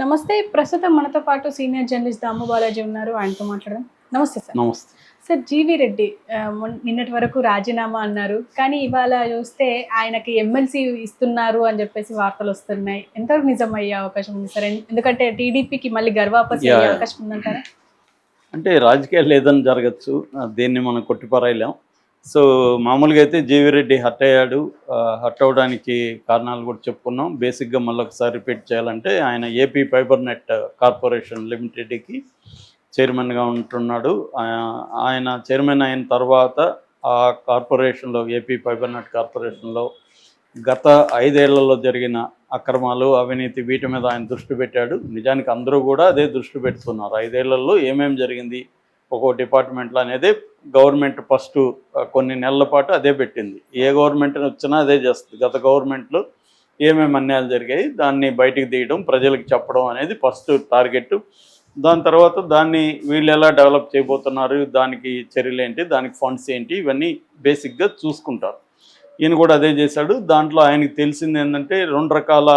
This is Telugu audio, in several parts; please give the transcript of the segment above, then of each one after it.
నమస్తే ప్రస్తుతం మనతో పాటు సీనియర్ జర్నలిస్ట్ దాము బాలాజీ ఉన్నారు. ఆయనతో మాట్లాడదాం. నమస్తే సార్. నమస్తే. సార్ జీవి రెడ్డి నిన్నటి వరకు రాజీనామా అన్నారు. కానీ ఇవాళ చూస్తే ఆయనకి ఎమ్మెల్సీ ఇస్తున్నారు అని చెప్పేసి వార్తలు వస్తున్నాయి. ఎంతవరకు నిజం అయ్యే అవకాశం ఉంది సార్? ఎందుకంటే టీడీపీకి మళ్ళీ గర్వాపసి అయ్యే. అవకాశం ఉందంటారా? అంటే రాజకీయాలు ఏదైనా జరగచ్చు. దేన్ని మనం కొట్టిపారాయలేం. సో మామూలుగా అయితే జీవిరెడ్డి హట్ అయ్యాడు. హర్ట్ హట్ అవడానికి కారణాలు కూడా చెప్పుకున్నాం. బేసిక్గా మళ్ళీ ఒకసారి రిపీట్ చేయాలంటే ఆయన ఏపీ ఫైబర్ నెట్ కార్పొరేషన్ లిమిటెడ్కి చైర్మన్గా ఉంటున్నాడు. ఆయన చైర్మన్ అయిన తర్వాత ఆ కార్పొరేషన్లో ఏపీ ఫైబర్ నెట్ కార్పొరేషన్లో గత ఐదేళ్ళలో జరిగిన అక్రమాలు అవినీతి వీటి మీద ఆయన దృష్టి పెట్టాడు. నిజానికి అందరూ కూడా అదే దృష్టి పెడుతున్నారు. ఐదేళ్ళలో ఏమేమి జరిగింది? ఒక్కో డిపార్ట్మెంట్లో అనేది గవర్నమెంట్ ఫస్ట్ కొన్ని నెలల పాటు అదే పెట్టింది. ఏ గవర్నమెంట్ వచ్చినా అదే చేస్తుంది. గత గవర్నమెంట్లో ఏమేమి అన్యాయాలు జరిగాయి దాన్ని బయటికి తీయడం ప్రజలకు చెప్పడం అనేది ఫస్ట్ టార్గెట్ దాని తర్వాత దాన్ని వీళ్ళు ఎలా డెవలప్ చేయబోతున్నారు దానికి చర్యలు ఏంటి దానికి ఫండ్స్ ఏంటి ఇవన్నీ బేసిక్గా చూసుకుంటారు. ఈయన కూడా అదే చేశాడు. దాంట్లో ఆయనకి తెలిసింది ఏంటంటే రెండు రకాల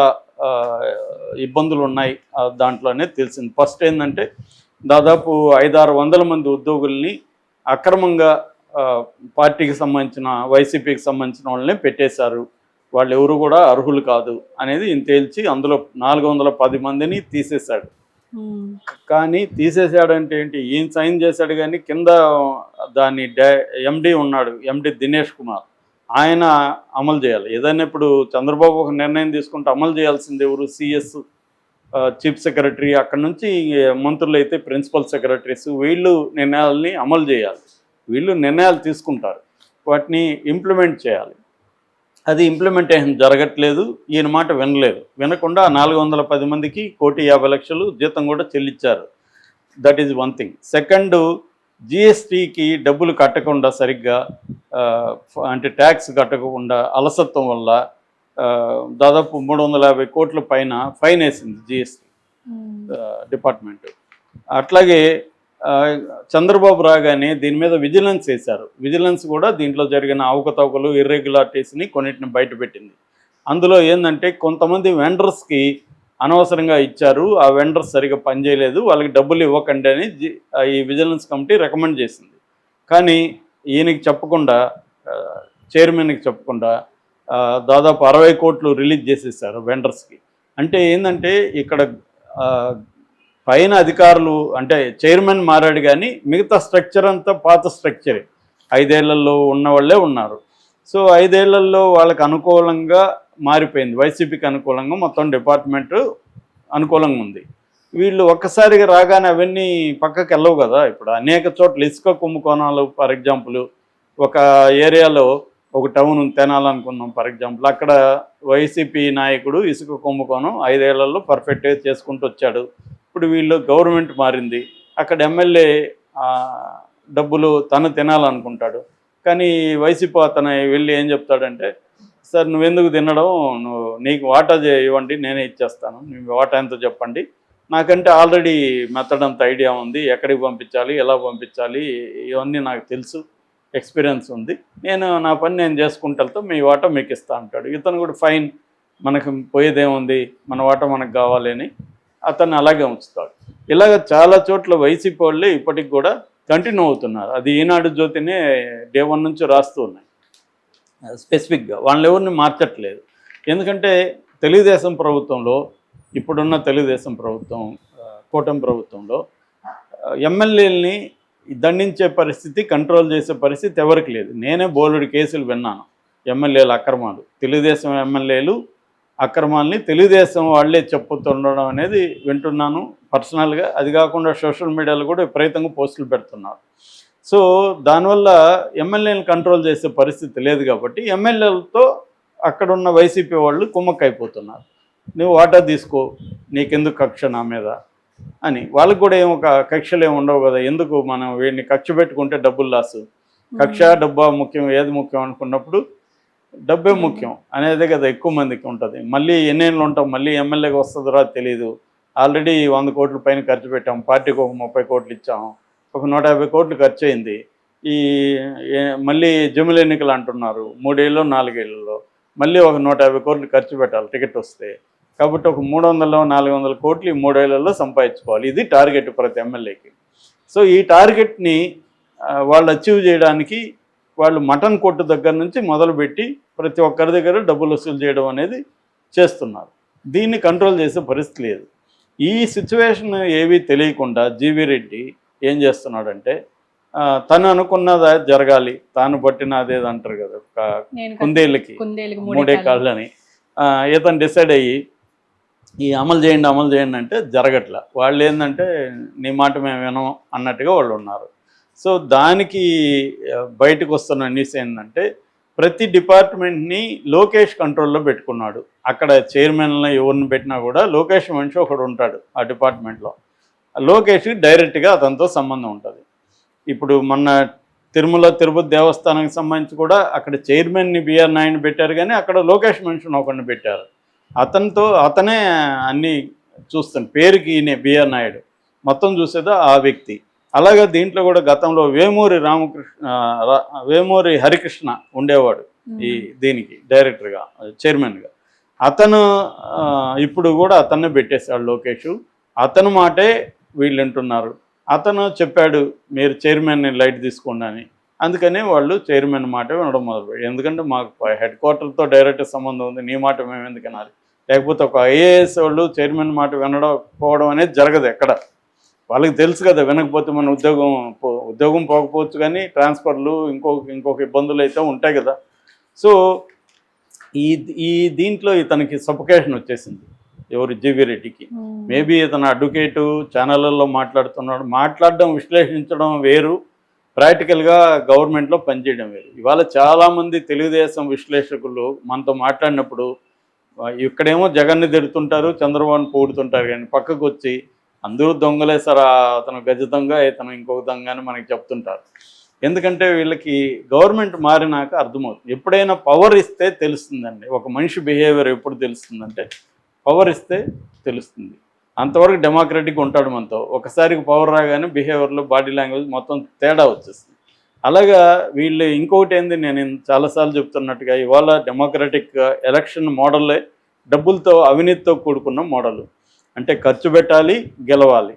ఇబ్బందులు ఉన్నాయి దాంట్లోనే తెలిసింది. ఫస్ట్ ఏంటంటే దాదాపు ఐదారు వందల మంది ఉద్యోగుల్ని అక్రమంగా పార్టీకి సంబంధించిన వైసీపీకి సంబంధించిన వాళ్ళని పెట్టేశారు. వాళ్ళు ఎవరు కూడా అర్హులు కాదు అనేది తేల్చి అందులో నాలుగు వందల పది మందిని తీసేశాడు. కానీ తీసేసాడంటే ఏంటి? ఈయన సైన్ చేశాడు కానీ కింద దాని డా ఎండి ఉన్నాడు ఎండి దినేష్ కుమార్. ఆయన అమలు చేయాలి. ఏదైనా ఇప్పుడు చంద్రబాబు ఒక నిర్ణయం తీసుకుంటే అమలు చేయాల్సింది ఎవరు? సిఎస్ చీఫ్ సెక్రటరీ అక్కడ నుంచి మంత్రులు అయితే ప్రిన్సిపల్ సెక్రటరీస్ వీళ్ళు నిర్ణయాలని అమలు చేయాలి. వీళ్ళు నిర్ణయాలు తీసుకుంటారు. వాటిని ఇంప్లిమెంట్ చేయాలి. అది ఇంప్లిమెంటేషన్ జరగట్లేదు. ఈయన మాట వినలేదు. వినకుండా నాలుగు వందల మందికి కోటి యాభై లక్షలు జీతం కూడా చెల్లించారు. That is one thing second జిఎస్టీకి డబ్బులు కట్టకుండా సరిగ్గా అంటే ట్యాక్స్ కట్టకుండా అలసత్వం వల్ల దాదాపు మూడు వందల యాభై కోట్ల పైన ఫైన్ వేసింది జిఎస్టీ డిపార్ట్మెంట్. అట్లాగే చంద్రబాబు రాగానే దీని మీద విజిలెన్స్ వేశారు. విజిలెన్స్ కూడా దీంట్లో జరిగిన అవకతవకలు ఇర్రెగ్యులారిటీస్ని కొన్నిటిని బయటపెట్టింది అందులో ఏంటంటే కొంతమంది వెండర్స్కి అనవసరంగా ఇచ్చారు. ఆ వెండర్స్ సరిగా పనిచేయలేదు. వాళ్ళకి డబ్బులు ఇవ్వకండి అని జి- ఆ, ఈ విజిలెన్స్ కమిటీ రికమెండ్ చేసింది. కానీ ఈయనకి చెప్పకుండా చైర్మన్కి చెప్పకుండా దాదాపు అరవై కోట్లు రిలీజ్ చేసేసారు వెండర్స్కి. అంటే ఏంటంటే ఇక్కడ పైన అధికారులు అంటే చైర్మన్ మారాడు కానీ మిగతా స్ట్రక్చర్ అంతా పాత స్ట్రక్చరే. ఐదేళ్ళలో ఉన్న వాళ్ళే ఉన్నారు. సో ఐదేళ్ళలో వాళ్ళకి అనుకూలంగా మారిపోయింది. వైసీపీకి అనుకూలంగా మొత్తం డిపార్ట్మెంట్ అనుకూలంగా ఉంది. వీళ్ళు ఒక్కసారిగా రాగానే అవన్నీ పక్కకి వెళ్ళవు కదా ఇప్పుడు. అనేక చోట్ల ఇసుక కుంభకోణాలు ఫర్ ఎగ్జాంపుల్ ఒక ఏరియాలో ఒక టౌన్ తినాలనుకున్నాం ఫర్ ఎగ్జాంపుల్. అక్కడ వైసీపీ నాయకుడు ఇసుక కుంభకోణం ఐదేళ్ళలో పర్ఫెక్ట్గా చేసుకుంటూ వచ్చాడు. ఇప్పుడు వీళ్ళు గవర్నమెంట్ మారింది. అక్కడ ఎమ్మెల్యే డబ్బులు తను తినాలనుకుంటాడు. కానీ వైసీపీ అతను వెళ్ళి ఏం చెప్తాడంటే సార్ నువ్వెందుకు తినడం? నువ్వు నీకు వాటా ఇవ్వండి నేనే ఇచ్చేస్తాను. మీ వాటా ఎంతో చెప్పండి. నాకంటే ఆల్రెడీ మెథడ్ అంత ఐడియా ఉంది. ఎక్కడికి పంపించాలి ఎలా పంపించాలి ఇవన్నీ నాకు తెలుసు. ఎక్స్పీరియన్స్ ఉంది. నేను నా పని నేను చేసుకుంటాతో మీ వాటా మీకు ఇస్తా అంటాడు. ఇతను కూడా ఫైన్ మనకు పోయేదేముంది మన వాటా మనకు కావాలి అని అతన్ని అలాగే ఉంచుతాడు. ఇలాగ చాలా చోట్ల వైసీపీ వాళ్ళే ఇప్పటికి కూడా కంటిన్యూ అవుతున్నారు. అది ఈనాడు జ్యోతినే డే వన్ నుంచి రాస్తూ ఉన్నాయి. స్పెసిఫిక్గా వాళ్ళని ఎవరిని మార్చట్లేదు. ఎందుకంటే తెలుగుదేశం ప్రభుత్వంలో ఇప్పుడున్న తెలుగుదేశం ప్రభుత్వం కూటమి ప్రభుత్వంలో ఎమ్మెల్యేలని దండించే పరిస్థితి కంట్రోల్ చేసే పరిస్థితి ఎవరికి లేదు. నేనే బోలుడి కేసులు విన్నాను. ఎమ్మెల్యేల అక్రమాలు. తెలుగుదేశం ఎమ్మెల్యేలు అక్రమాల్ని తెలుగుదేశం వాళ్ళే చెప్పుతుండడం అనేది వింటున్నాను. పర్సనల్గా అది కాకుండా సోషల్ మీడియాలో కూడా విపరీతంగా పోస్టులు పెడుతున్నారు. సో దానివల్ల ఎమ్మెల్యేని కంట్రోల్ చేసే పరిస్థితి లేదు కాబట్టి ఎమ్మెల్యేలతో అక్కడ ఉన్న వైసీపీ వాళ్ళు కుమ్మక్కైపోతున్నారు. నువ్వు వాటా తీసుకో నీకెందుకు కక్ష నా మీద? అని. వాళ్ళకి కూడా ఏం ఒక కక్షలు ఏమి ఉండవు కదా ఎందుకు మనం వీడిని కక్ష పెట్టుకుంటే డబ్బులు లాసు? కక్ష డబ్బా ముఖ్యం ఏది ముఖ్యం అనుకున్నప్పుడు డబ్బే ముఖ్యం అనేది కదా ఎక్కువ మందికి ఉంటుంది. మళ్ళీ ఎన్నేళ్ళు ఉంటాం మళ్ళీ ఎమ్మెల్యేకి వస్తుందో తెలియదు ఆల్రెడీ వంద కోట్ల పైన ఖర్చు పెట్టాం పార్టీకి ఒక ముప్పై కోట్లు ఇచ్చాం ఒక నూట యాభై కోట్లు ఖర్చు అయింది. ఈ మళ్ళీ జమిలి ఎన్నికలు అంటున్నారు మూడేళ్ళు నాలుగేళ్ళలో మళ్ళీ ఒక నూట యాభై కోట్లు ఖర్చు పెట్టాలి టికెట్ వస్తే. కాబట్టి ఒక మూడు వందల నాలుగు వందల కోట్లు ఈ మూడేళ్ళలో సంపాదించుకోవాలి. ఇది టార్గెట్ ప్రతి ఎమ్మెల్యేకి. సో ఈ టార్గెట్ని వాళ్ళు అచీవ్ చేయడానికి వాళ్ళు మటన్ కొట్టు దగ్గర నుంచి మొదలుపెట్టి ప్రతి ఒక్కరి దగ్గర డబ్బులు వసూలు చేయడం అనేది చేస్తున్నారు. దీన్ని కంట్రోల్ చేసే పరిస్థితి లేదు. ఈ సిచ్యువేషన్ ఏవీ తెలియకుండా జీవీ రెడ్డి ఏం చేస్తున్నాడంటే తను అనుకున్నది జరగాలి తాను పట్టిన అదేది అంటారు కదా కుందేళ్ళకి మూడే మూడే కాళ్ళు. కాళ్ళని. ఇతను డిసైడ్ అయ్యి ఈ అమలు చేయండి అమలు చేయండి అంటే జరగట్ల. వాళ్ళు ఏంటంటే నీ మాట మేము వినం అన్నట్టుగా వాళ్ళు ఉన్నారు సో దానికి బయటకు వస్తున్న న్యూస్ ఏంటంటే ప్రతి డిపార్ట్మెంట్ని లోకేష్ కంట్రోల్లో పెట్టుకున్నాడు. అక్కడ చైర్మన్లో ఎవరిని పెట్టినా కూడా లోకేష్ మనిషి ఒకడు ఉంటాడు ఆ డిపార్ట్మెంట్లో. లోకేష్ డైరెక్ట్గా అతనితో సంబంధం ఉంటుంది. ఇప్పుడు మొన్న తిరుమల తిరుపతి దేవస్థానానికి సంబంధించి కూడా అక్కడ చైర్మన్ని బిఆర్ నాయుడు పెట్టారు కానీ అక్కడ లోకేష్ మనిషిని ఒకరిని పెట్టారు. అతనితో అతనే అన్ని చూస్తాను పేరుకి ఈయన బిఆర్ నాయుడు. మొత్తం చూసేదో ఆ వ్యక్తి. అలాగే దీంట్లో కూడా గతంలో వేమూరి రామకృష్ణ వేమూరి హరికృష్ణ ఉండేవాడు ఈ దీనికి డైరెక్టర్గా చైర్మన్గా. అతను ఇప్పుడు కూడా అతన్నే పెట్టేశాడు లోకేష్. అతను మాటే వీళ్ళు వింటున్నారు. అతను చెప్పాడు మీరు చైర్మన్ని లైట్ తీసుకోండి అని. అందుకని వాళ్ళు చైర్మన్ మాట వినడం మొదలుపెట్టారు. ఎందుకంటే మాకు హెడ్ క్వార్టర్తో డైరెక్ట్ సంబంధం ఉంది నీ మాట మేము ఎందుకు వినాలి? లేకపోతే ఒక ఐఏఎస్ వాళ్ళు చైర్మన్ మాట వినడం పోవడం అనేది జరగదు ఎక్కడ. వాళ్ళకి తెలుసు కదా వినకపోతే మన ఉద్యోగం పో- ఉద్యోగం పోకపోవచ్చు కానీ ట్రాన్స్ఫర్లు ఇంకొక ఇంకొక ఇబ్బందులు అయితే ఉంటాయి కదా. సో ఈ ఈ దీంట్లో ఇతనికి సఫికేషన్ వచ్చేసింది ఎవరు జీవీ రెడ్డికి. మేబీ ఇతను అడ్వకేటు ఛానళ్ళల్లో మాట్లాడుతున్నాడు. మాట్లాడడం విశ్లేషించడం వేరు. ప్రాక్టికల్గా గవర్నమెంట్లో పనిచేయడం వేరు. ఇవాళ చాలామంది తెలుగుదేశం విశ్లేషకులు మనతో మాట్లాడినప్పుడు ఇక్కడేమో జగన్ని తిడుతుంటారు చంద్రబాబుని పోడుతుంటారు కానీ పక్కకు వచ్చి అందరూ దొంగలే సార్ అతను గజ దొంగ ఇతను ఇంకొక దొంగ అని మనకి చెప్తుంటారు. ఎందుకంటే వీళ్ళకి గవర్నమెంట్ మారినాక అర్థమవుతుంది. ఎప్పుడైనా పవర్ ఇస్తే తెలుస్తుందండి. ఒక మనిషి బిహేవియర్ ఎప్పుడు తెలుస్తుందంటే పవర్ ఇస్తే తెలుస్తుంది. అంతవరకు డెమోక్రటిక్ ఉంటాడు మనతో. ఒకసారికి పవర్ రాగానే బిహేవియర్లో బాడీ లాంగ్వేజ్ మొత్తం తేడా వచ్చేస్తుంది. అలాగా వీళ్ళు ఇంకొకటి ఏంది నేను చాలాసార్లు చెప్తున్నట్టుగా ఇవాళ డెమోక్రటిక్ ఎలక్షన్ మోడలే డబ్బులతో అవినీతితో కూడుకున్న మోడల్. అంటే ఖర్చు పెట్టాలి గెలవాలి.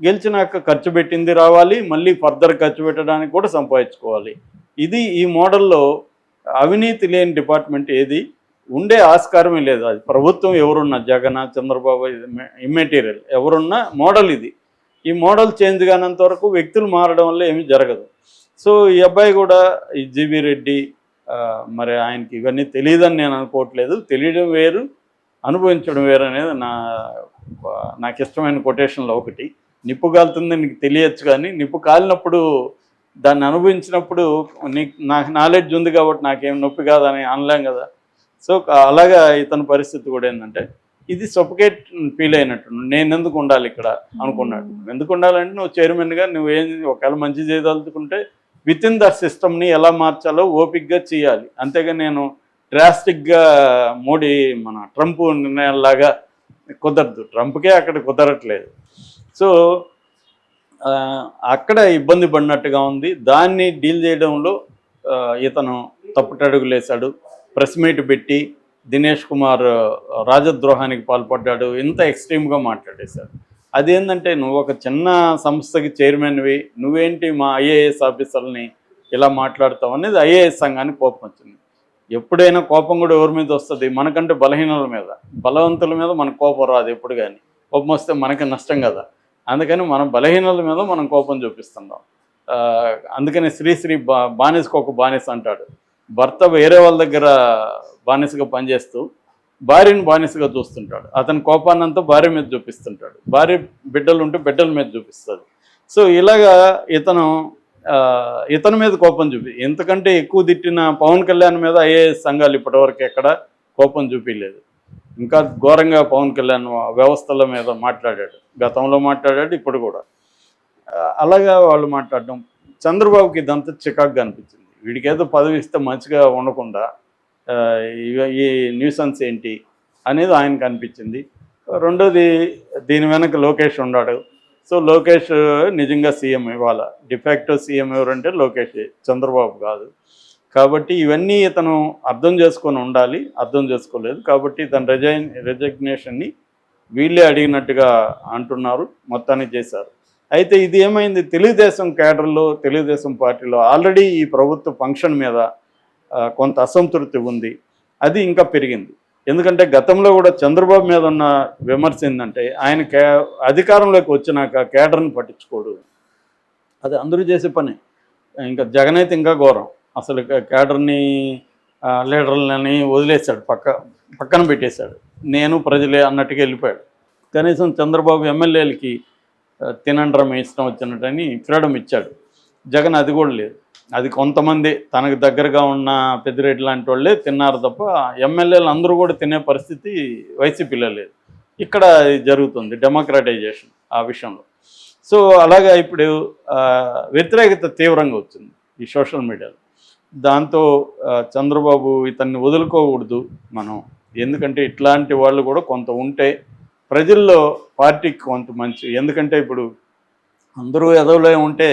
గెలిచినాక ఖర్చు పెట్టింది రావాలి మళ్ళీ ఫర్దర్ ఖర్చు పెట్టడానికి కూడా సంపాదించుకోవాలి. ఇది ఈ మోడల్లో అవినీతి లేని డిపార్ట్మెంట్ ఏది? ఉండే ఆస్కారమే లేదు. అది ప్రభుత్వం ఎవరున్నా జగన్ చంద్రబాబు ఇమ్మెటీరియల్ ఎవరున్నా మోడల్ ఇది. ఈ మోడల్ చేంజ్ కానంత వరకు వ్యక్తులు మారడం వల్ల ఏమీ జరగదు. సో ఈ అబ్బాయి కూడా ఈ జీబీ రెడ్డి మరి ఆయనకి ఇవన్నీ తెలియదని నేను అనుకోవట్లేదు. తెలియడం వేరు అనుభవించడం వేరు అనేది నా నాకు ఇష్టమైన కొటేషన్లో ఒకటి. నిప్పు కాలుతుంది నీకు తెలియచ్చు కానీ నిప్పు కాలినప్పుడు దాన్ని అనుభవించినప్పుడు నీకు నాకు నాలెడ్జ్ ఉంది కాబట్టి నాకేం నొప్పి కాదని అనలేం కదా. సో అలాగా ఇతని పరిస్థితి కూడా ఏంటంటే ఇది సొఫకేట్ ఫీల్ అయినట్టు. నేను ఎందుకు ఉండాలి ఇక్కడ? అనుకున్నాడు. ఎందుకు ఉండాలంటే నువ్వు చైర్మన్గా నువ్వేం ఒకవేళ మంచి చేయదలుచుకుంటే విత్ ఇన్ ద సిస్టమ్ని ఎలా మార్చాలో ఓపిక్గా చేయాలి. అంతేగా నేను డ్రాస్టిక్గా మోడీ మన ట్రంప్ నిర్ణయాల్లాగా కుదరదు. ట్రంప్కే అక్కడ కుదరట్లేదు. సో అక్కడ ఇబ్బంది పడినట్టుగా ఉంది. దాన్ని డీల్ చేయడంలో ఇతను తప్పుటడుగులేశాడు. ప్రెస్ మీట్ పెట్టి దినేష్ కుమార్ రాజద్రోహానికి పాల్పడ్డాడు. ఇంత ఎక్స్ట్రీమ్గా మాట్లాడేశాడు. అదేంటంటే నువ్వు ఒక చిన్న సంస్థకి చైర్మన్వి నువ్వేంటి మా ఐఏఎస్ ఆఫీసర్ని ఇలా మాట్లాడతావు అనేది ఐఏఎస్ సంఘానికి కోపం వచ్చింది. ఎప్పుడైనా కోపం కూడా ఎవరి మీద వస్తుంది? మనకంటే బలహీనుల మీద. బలవంతుల మీద మనకు కోపం రాదు ఎప్పుడు కానీ కోపం వస్తే మనకి నష్టం కదా. అందుకని మనం బలహీనుల మీద మనం కోపం చూపిస్తున్నాం. అందుకని శ్రీశ్రీ బా బానిసకు ఒక బానిస అంటాడు. భర్త వేరే వాళ్ళ దగ్గర బానిసగా పనిచేస్తూ భార్యను బానిసగా చూస్తుంటాడు. అతని కోపాన్నంతా భార్య మీద చూపిస్తుంటాడు. భార్య బిడ్డలు ఉంటే బిడ్డల మీద చూపిస్తుంది సో ఇలాగా ఇతను ఇతని మీద కోపం చూపి ఎంతకంటే ఎక్కువ తిట్టిన పవన్ కళ్యాణ్ మీద ఐఏఎస్ సంఘాలు ఇప్పటివరకు ఎక్కడ కోపం చూపించలేదు ఇంకా ఘోరంగా పవన్ కళ్యాణ్ వ్యవస్థల మీద మాట్లాడాడు. గతంలో మాట్లాడాడు ఇప్పుడు కూడా. అలాగా వాళ్ళు మాట్లాడడం చంద్రబాబుకి ఇదంతా చికాకుగా అనిపించింది. వీడికేదో పదవి ఇస్తే మంచిగా ఉండకుండా ఈ న్యూసన్స్ ఏంటి అనేది ఆయనకు అనిపించింది. రెండోది దీని వెనక లోకేష్ ఉన్నాడు. సో లోకేష్ నిజంగా సీఎం ఇవాళ డిఫాక్టో సీఎం ఎవరంటే లోకేష్ చంద్రబాబు కాదు. కాబట్టి ఇవన్నీ ఇతను అర్థం చేసుకొని ఉండాలి అర్థం చేసుకోలేదు. కాబట్టి ఇతను రిజైన్ రిజగ్నేషన్ని వీళ్ళే అడిగినట్టుగా అంటున్నారు మొత్తానికి చేశారు. అయితే ఇది ఏమైంది? తెలుగుదేశం కేడర్లో తెలుగుదేశం పార్టీలో ఆల్రెడీ ఈ ప్రభుత్వ ఫంక్షన్ మీద కొంత అసంతృప్తి ఉంది. అది ఇంకా పెరిగింది. ఎందుకంటే గతంలో కూడా చంద్రబాబు మీద ఉన్న విమర్శ ఏంటంటే ఆయన కే అధికారంలోకి వచ్చినాక కేడర్ని పట్టించుకోడు. అది అందరూ చేసే పని. ఇంకా జగన్ అయితే ఇంకా ఘోరం. అసలు కేడర్ని లీడర్లని వదిలేశాడు. పక్క పక్కన పెట్టేశాడు. నేను ప్రజలే అన్నట్టుగా వెళ్ళిపోయాడు. కనీసం చంద్రబాబు ఎమ్మెల్యేలకి తినండ్రం ఇష్టం వచ్చినట్టని ఫ్రీడమ్ ఇచ్చాడు. జగన్ అది కూడా లేదు. అది కొంతమంది తనకు దగ్గరగా ఉన్న పెద్దిరెడ్డి లాంటి వాళ్ళే తిన్నారు తప్ప ఎమ్మెల్యేలు అందరూ కూడా తినే పరిస్థితి వైసీపీలో లేదు. ఇక్కడ జరుగుతుంది డెమోక్రటైజేషన్ ఆ విషయంలో. సో అలాగా ఇప్పుడు వ్యతిరేకత తీవ్రంగా వచ్చింది ఈ సోషల్ మీడియాలో. దాంతో చంద్రబాబు ఇతన్ని వదులుకోకూడదు మనం. ఎందుకంటే ఇట్లాంటి వాళ్ళు కూడా కొంత ఉంటే ప్రజల్లో పార్టీకి కొంత మంచి ఎందుకంటే ఇప్పుడు అందరూ ఎదవలే ఉంటే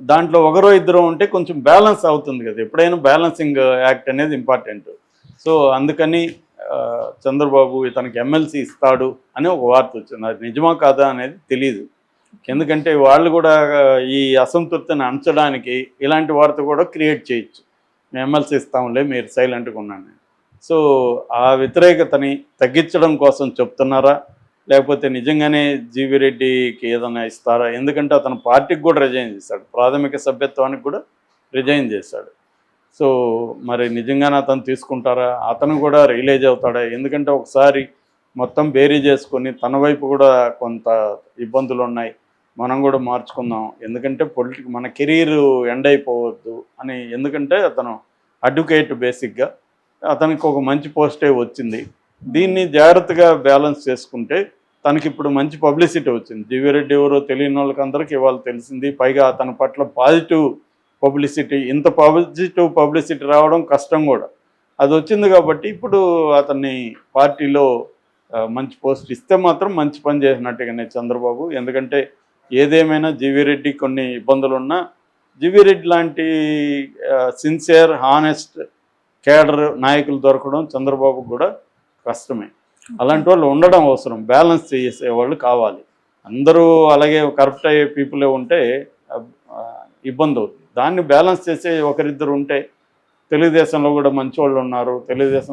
దాంట్లో ఒకరో ఇద్దరు ఉంటే కొంచెం బ్యాలెన్స్ అవుతుంది కదా. ఎప్పుడైనా బ్యాలెన్సింగ్ యాక్ట్ అనేది ఇంపార్టెంట్. సో అందుకని చంద్రబాబు ఇతనికి ఎమ్మెల్సీ ఇస్తాడు అని ఒక వార్త వచ్చింది. అది నిజమా కాదా అనేది తెలియదు ఎందుకంటే వాళ్ళు కూడా ఈ అసంతృప్తిని అంచడానికి ఇలాంటి వార్త కూడా క్రియేట్ చేయొచ్చు. మేము ఎమ్మెల్సీ ఇస్తాంలే మీరు సైలెంట్గా ఉన్నాను సో ఆ వ్యతిరేకతని తగ్గించడం కోసం చెప్తున్నారా? లేకపోతే నిజంగానే జీవి రెడ్డికి ఏదైనా ఇస్తారా? ఎందుకంటే అతను పార్టీకి కూడా రిజైన్ చేశాడు. ప్రాథమిక సభ్యత్వానికి కూడా రిజైన్ చేశాడు. సో మరి నిజంగానే అతను తీసుకుంటారా? అతను కూడా రియలైజ్ అవుతాడా? ఎందుకంటే ఒకసారి మొత్తం బేరీ చేసుకొని తన వైపు కూడా కొంత ఇబ్బందులు ఉన్నాయి. మనం కూడా మార్చుకుందాం. ఎందుకంటే పొలిటిక్ మన కెరీర్ ఎండ్ అయిపోవద్దు అని. ఎందుకంటే అతను అడ్వకేట్ బేసిక్గా. అతనికి ఒక మంచి పోస్టే వచ్చింది. దీన్ని జాగ్రత్తగా బ్యాలెన్స్ చేసుకుంటే తనకి ఇప్పుడు మంచి పబ్లిసిటీ వచ్చింది. జీవిరెడ్డి ఎవరో తెలియని వాళ్ళకి అందరికీ ఇవాళ తెలిసింది. పైగా తన పట్ల పాజిటివ్ పబ్లిసిటీ ఇంత పాజిటివ్ పబ్లిసిటీ రావడం కష్టం కూడా. అది వచ్చింది కాబట్టి ఇప్పుడు అతన్ని పార్టీలో మంచి పోస్ట్ ఇస్తే మాత్రం మంచి పని చేసినట్టుగానే చంద్రబాబు. ఎందుకంటే ఏదేమైనా జీవిరెడ్డి కొన్ని ఇబ్బందులు ఉన్నా జీవిరెడ్డి లాంటి సిన్సియర్ హానెస్ట్ కేడర్ నాయకులు దొరకడం చంద్రబాబు కూడా కష్టమే. అలాంటి వాళ్ళు ఉండడం అవసరం. బ్యాలెన్స్ చేసే వాళ్ళు కావాలి. అందరూ అలాగే కరప్ట్ అయ్యే పీపులే ఉంటే ఇబ్బంది అవుతుంది. దాన్ని బ్యాలెన్స్ చేసే ఒకరిద్దరు ఉంటే తెలుగుదేశంలో కూడా మంచి వాళ్ళు ఉన్నారు తెలుగుదేశం